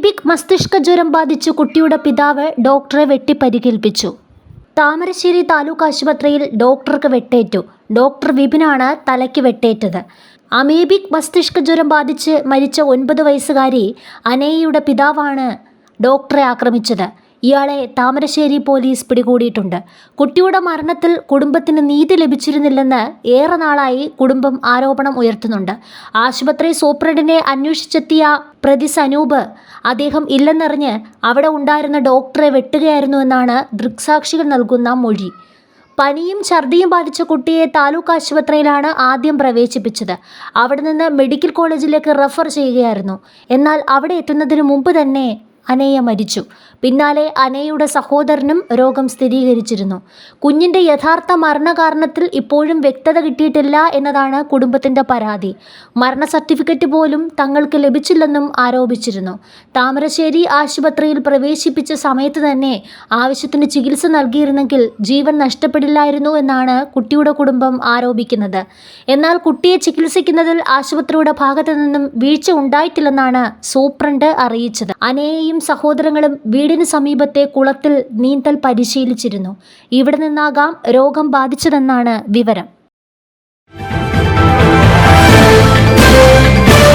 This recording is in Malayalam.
അമീബിക് മസ്തിഷ്ക ജ്വരം ബാധിച്ച് കുട്ടിയുടെ പിതാവ് ഡോക്ടറെ വെട്ടിപ്പരിക്കേൽപ്പിച്ചു താമരശ്ശേരി താലൂക്ക് ആശുപത്രിയിൽ ഡോക്ടർക്ക് വെട്ടേറ്റു. ഡോക്ടർ വിപിനാണ് തലയ്ക്ക് വെട്ടേറ്റത്. അമീബിക് മസ്തിഷ്ക ജ്വരം ബാധിച്ച് മരിച്ച ഒൻപത് വയസ്സുകാരി അനേയയുടെ പിതാവാണ് ഡോക്ടറെ ആക്രമിച്ചത്. ഇയാളെ താമരശ്ശേരി പോലീസ് പിടികൂടിയിട്ടുണ്ട്. കുട്ടിയുടെ മരണത്തിൽ കുടുംബത്തിന് നീതി ലഭിച്ചിരുന്നില്ലെന്ന് ഏറെ നാളായി കുടുംബം ആരോപണം ഉയർത്തുന്നുണ്ട്. ആശുപത്രി സൂപ്രണ്ടിനെ അന്വേഷിച്ചെത്തിയ പ്രതി സനൂപ് അദ്ദേഹം ഇല്ലെന്നറിഞ്ഞ് അവിടെ ഉണ്ടായിരുന്ന ഡോക്ടറെ വെട്ടുകയായിരുന്നു എന്നാണ് ദൃക്സാക്ഷികൾ നൽകുന്ന മൊഴി. പനിയും ഛർദിയും ബാധിച്ച കുട്ടിയെ താലൂക്ക് ആശുപത്രിയിലാണ് ആദ്യം പ്രവേശിപ്പിച്ചത്. അവിടെ നിന്ന് മെഡിക്കൽ കോളേജിലേക്ക് റെഫർ ചെയ്യുകയായിരുന്നു. എന്നാൽ അവിടെ എത്തുന്നതിന് മുമ്പ് തന്നെ അനേയ മരിച്ചു. പിന്നാലെ അനയുടെ സഹോദരനും രോഗം സ്ഥിരീകരിച്ചിരുന്നു. കുഞ്ഞിന്റെ യഥാർത്ഥ മരണകാരണത്തിൽ ഇപ്പോഴും വ്യക്തത കിട്ടിയിട്ടില്ല എന്നതാണ് കുടുംബത്തിന്റെ പരാതി. മരണ സർട്ടിഫിക്കറ്റ് പോലും തങ്ങൾക്ക് ലഭിച്ചില്ലെന്നും ആരോപിച്ചിരുന്നു. താമരശ്ശേരി ആശുപത്രിയിൽ പ്രവേശിപ്പിച്ച സമയത്ത് തന്നെ ആവശ്യത്തിന് ചികിത്സ നൽകിയിരുന്നെങ്കിൽ ജീവൻ നഷ്ടപ്പെടില്ലായിരുന്നു എന്നാണ് കുട്ടിയുടെ കുടുംബം ആരോപിക്കുന്നത്. എന്നാൽ കുട്ടിയെ ചികിത്സിക്കുന്നതിൽ ആശുപത്രിയുടെ ഭാഗത്തു നിന്നും വീഴ്ച ഉണ്ടായിട്ടില്ലെന്നാണ് സൂപ്രണ്ട് അറിയിച്ചത്. അനേയും സഹോദരങ്ങളും വീടിന് സമീപത്തെ കുളത്തിൽ നീന്തൽ പരിശീലിച്ചിരുന്നു. ഇവിടെ നിന്നാകാം രോഗം ബാധിച്ചതെന്നാണ് വിവരം.